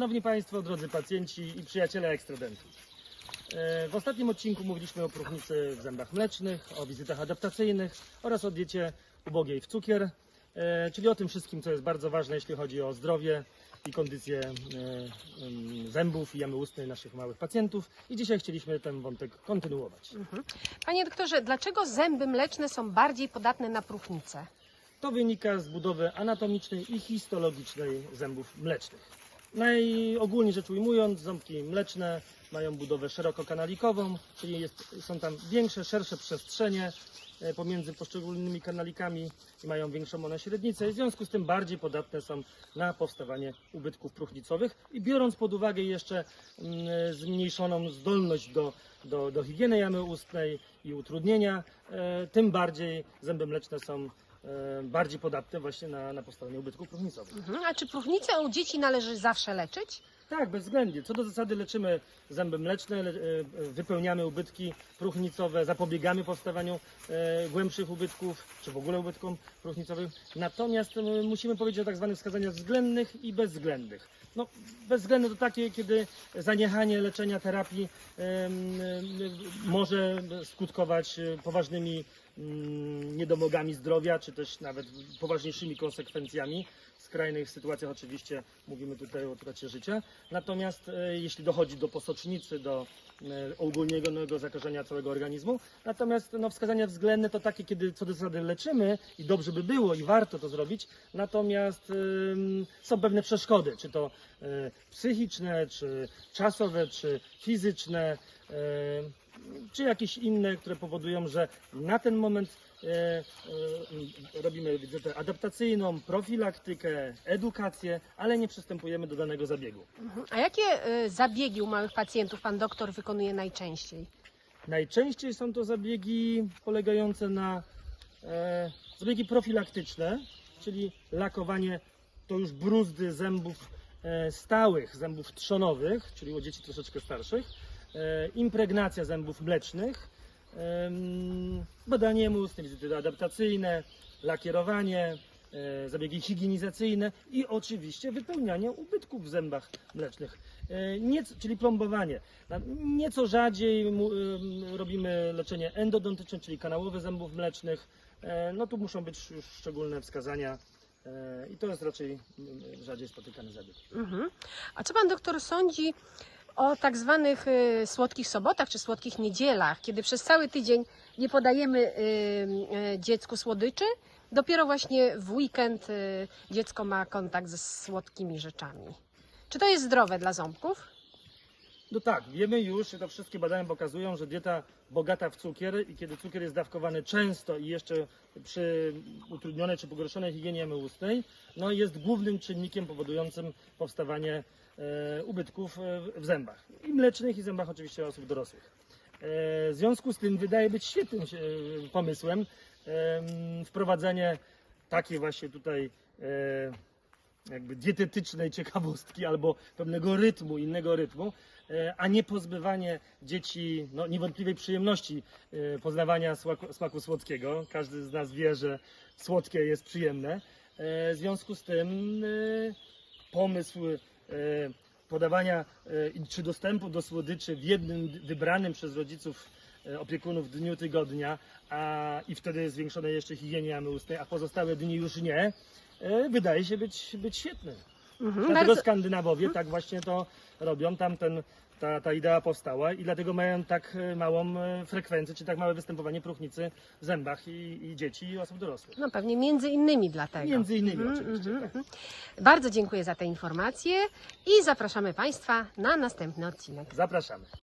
Szanowni Państwo, drodzy pacjenci i przyjaciele ekstradentów. E, W ostatnim odcinku mówiliśmy o próchnicy w zębach mlecznych, o wizytach adaptacyjnych oraz o diecie ubogiej w cukier, e, czyli o tym wszystkim, co jest bardzo ważne, jeśli chodzi o zdrowie i kondycję e, zębów i jamy ustnej naszych małych pacjentów. I dzisiaj chcieliśmy ten wątek kontynuować. Panie doktorze, dlaczego zęby mleczne są bardziej podatne na próchnicę? To wynika z budowy anatomicznej i histologicznej zębów mlecznych. Najogólniej rzecz ujmując, ząbki mleczne mają budowę szerokokanalikową, czyli jest, są tam większe, szersze przestrzenie e, pomiędzy poszczególnymi kanalikami i mają większą one średnicę. W związku z tym bardziej podatne są na powstawanie ubytków próchnicowych i biorąc pod uwagę jeszcze mm, zmniejszoną zdolność do, do, do higieny jamy ustnej i utrudnienia, e, tym bardziej zęby mleczne są e, bardziej podatne właśnie na, na powstawanie ubytków próchnicowych. Mhm. A czy próchnicę u dzieci należy zawsze leczyć? Tak, bezwzględnie. Co do zasady leczymy zęby mleczne, le, e, wypełniamy ubytki próchnicowe, zapobiegamy powstawaniu e, głębszych ubytków, czy w ogóle ubytkom próchnicowych. Natomiast e, musimy powiedzieć o tak zwanych wskazaniach względnych i bezwzględnych. No, bezwzględne to takie, kiedy zaniechanie leczenia terapii em, em, może skutkować e, poważnymi mm, niedomogami zdrowia, czy też nawet poważniejszymi konsekwencjami. Skrajnych sytuacjach oczywiście mówimy tutaj o utracie życia. Natomiast e, jeśli dochodzi do posocznicy, do e, ogólnego zakażenia całego organizmu, natomiast no, wskazania względne to takie, kiedy co do zasady leczymy i dobrze by było i warto to zrobić, natomiast ym, są pewne przeszkody, czy to e, psychiczne, czy czasowe, czy fizyczne, e, czy jakieś inne, które powodują, że na ten moment robimy wizytę adaptacyjną, profilaktykę, edukację, ale nie przystępujemy do danego zabiegu. Mhm. A jakie zabiegi u małych pacjentów pan doktor wykonuje najczęściej? Najczęściej są to zabiegi polegające na e, zabiegi profilaktyczne, czyli lakowanie to już bruzdy zębów e, stałych, zębów trzonowych, czyli u dzieci troszeczkę starszych, e, impregnacja zębów mlecznych, badanie wizyty adaptacyjne, lakierowanie, e, zabiegi higienizacyjne i oczywiście wypełnianie ubytków w zębach mlecznych, e, nieco, czyli plombowanie. Nieco rzadziej robimy leczenie endodontyczne, czyli kanałowe zębów mlecznych. E, No tu muszą być już szczególne wskazania i to jest raczej rzadziej spotykany zabieg. Mhm. A co pan doktor sądzi o tak zwanych y, słodkich sobotach czy słodkich niedzielach, kiedy przez cały tydzień nie podajemy y, y, dziecku słodyczy? Dopiero właśnie w weekend dziecko ma kontakt ze słodkimi rzeczami. Czy to jest zdrowe dla ząbków? No tak, wiemy już, to wszystkie badania pokazują, że dieta bogata w cukier i kiedy cukier jest dawkowany często i jeszcze przy utrudnionej czy pogorszonej higienie jamy ustnej, no jest głównym czynnikiem powodującym powstawanie e, ubytków e, w zębach. I mlecznych, i zębach oczywiście osób dorosłych. E, w związku z tym wydaje być świetnym e, pomysłem em, wprowadzenie takiej właśnie tutaj e, jakby dietetycznej ciekawostki albo pewnego rytmu, innego rytmu, e, a nie pozbywanie dzieci no, niewątpliwej przyjemności e, poznawania smaku, smaku słodkiego. Każdy z nas wie, że słodkie jest przyjemne. E, W związku z tym pomysł podawania czy dostępu do słodyczy w jednym wybranym przez rodziców opiekunów dniu tygodnia, a i wtedy zwiększonej jeszcze higienie jamy ustnej, a pozostałe dni już nie, wydaje się być, być świetny. Mhm, Dlatego bardzo- Skandynawowie tak właśnie to robią, tam ten, ta, ta idea powstała i dlatego mają tak e, małą e, frekwencję, czy tak małe występowanie próchnicy w zębach i, i dzieci i osób dorosłych. No pewnie między innymi dlatego. Między innymi Mhm, oczywiście. mhm, tak. mhm. Bardzo dziękuję za te informacje i zapraszamy Państwa na następny odcinek. Zapraszamy.